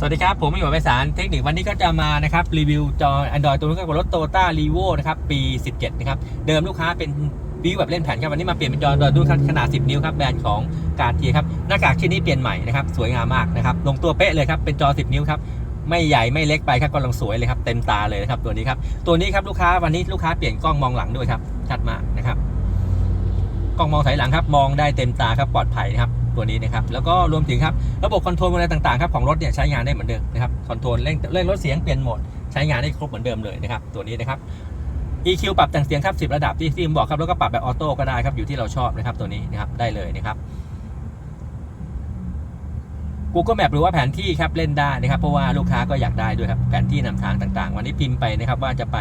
สวัสดีครับ ผมอยู่ไพศาลเทคนิควันนี้ก็จะมานะครับ รีวิวจอ Android ตัวนี้กับรถ Toyota r e v o นะครับ ปี 17 นะครับ เดิมลูกค้าเป็นวิวแบบเล่นแผ่นครับ วันนี้มาเปลี่ยนเป็นจอ Android รุ่นขนาด 10 นิ้วครับ แบรนด์ของกาเทียครับ หน้ากากชิ้นนี้เปลี่ยนใหม่นะครับ สวยงามมากนะครับ ลงตัวเป๊ะเลยครับ เป็นจอ 10 นิ้วครับไม่ใหญ่ไม่เล็กไปครับกำลังสวยเลยครับเต็มตาเลยนะครับตัวนี้ครับตัวนี้ครับลูกค้าวันนี้ลูกค้าเปลี่ยนกล้องมองหลังด้วยครับชัดมากนะครับกล้องมองถอยหลังครับ มองได้เต็มตาครับปลอดภัยนะครับ ตัวนี้นะครับแล้วก็รวมถึงครับระบบคอนโทรลอะไรต่างๆครับของรถเนี่ยใช้งานได้เหมือนเดิมนะครับคอนโทรลเร่งเร่งลดเสียงเปลี่ยนโหมดใช้งานได้ครบเหมือนเดิมเลยนะครับตัวนี้นะครับ EQ ปรับแต่งเสียงครับ10 ระดับที่ที่ผมบอกครับแล้วก็ปรับแบบออโต้ก็ได้ครับอยู่ที่เราชอบนะครับตัวนี้นะครับได้เลยนะครับ Google Map หรือว่าแผนที่ครับเล่นได้นะครับเพราะว่าลูกค้าก็อยากได้ด้วยครับแผนที่นำทางต่างๆ วันนี้พิมพ์ไปนะครับว่าจะไป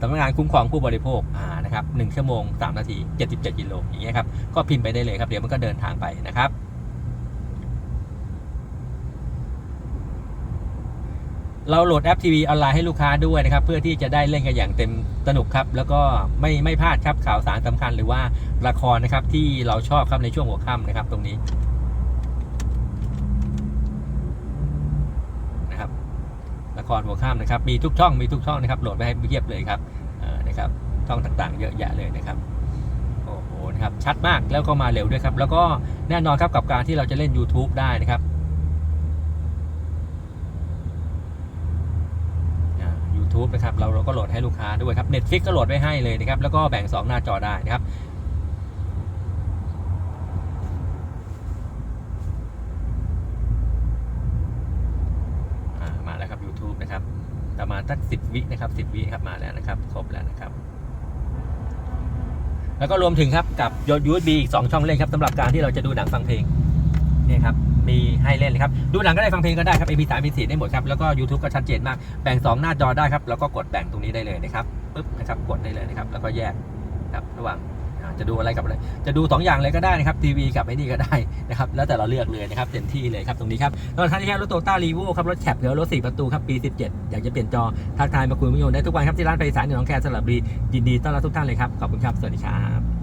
สำนักงานคุ้มครองผู้บริโภคอ่า นะครับหนึ่งชั่วโมงสามนาที 77กิโลอย่างเงี้ยครับก็พิมพ์ไปได้เลยครับ เดี๋ยวมันก็เดินทางไปนะครับเราโหลดแอปทีวีออนไลน์ให้ลูกค้าด้วยนะครับ เพื่อที่จะได้เล่นกันอย่างเต็มสนุกครับ แล้วก็ไม่ไม่พลาดครับข่าวสารสำคัญหรือว่าละครนะครับที่เราชอบครับในช่วงหัวค่ำนะครับตรงนี้นะครับละครหัวค่ำนะครับ มีทุกช่องมีทุกช่องนะครับโหลดไปให้เพียบเลยครับนะครับ ช่องต่างๆ เยอะแยะเลยนะครับโอ้โหนะครับชัดมากแล้วก็มาเร็วด้วยครับ แล้วก็แน่นอนครับกับการที่เราจะเล่น YouTube ได้นะครับอ่า YouTube นะครับเราเราก็โหลดให้ลูกค้าด้วยครับ Netflix ก็โหลดไว้ให้เลยนะครับ แล้วก็แบ่ง 2 หน้าจอได้นะครับมาแล้วครับ YouTube นะครับประมาณสัก10 วินะครับ10 วิครับมาแล้วนะครับ ครบแล้วนะครับ แล้วก็รวมถึงครับกับ USB อีก2ช่องเล่นครับสำหรับการที่เราจะดูหนังฟังเพลงนี่ครับมีให้เล่นเลยครับดูหนังก็ได้ฟังเพลงก็ได้ครับ MP3 MP4 ได้หมดครับแล้วก็ YouTube ก็ชัดเจนมากแบ่ง 2 หน้าจอได้ครับแล้วก็กดแบ่งตรงนี้ได้เลยนะครับปึ๊บนะครับกดได้เลยนะครับแล้วก็แยกครับระหว่าง จะดูอะไรกับอะไร จะดู 2 อย่างเลยก็ได้นะครับทีวีกับไอ้นี่ก็ได้นะครับ แล้วแต่เราเลือกเลยนะครับเต็มที่เลยครับตรงนี้ครับตอนท้านที่แค่รถโตต้ารีโวครับรถแคปหรือรถ4ประตูครับปี 17 อยากจะเปลี่ยนจอทักทายมาคุยมิโยนได้ทุกวันครับที่ร้านไฟสารหนองแคสลับบุรียินดีต้อนรับทุกท่านเลยครับขอบคุณครับสวัสดีครับ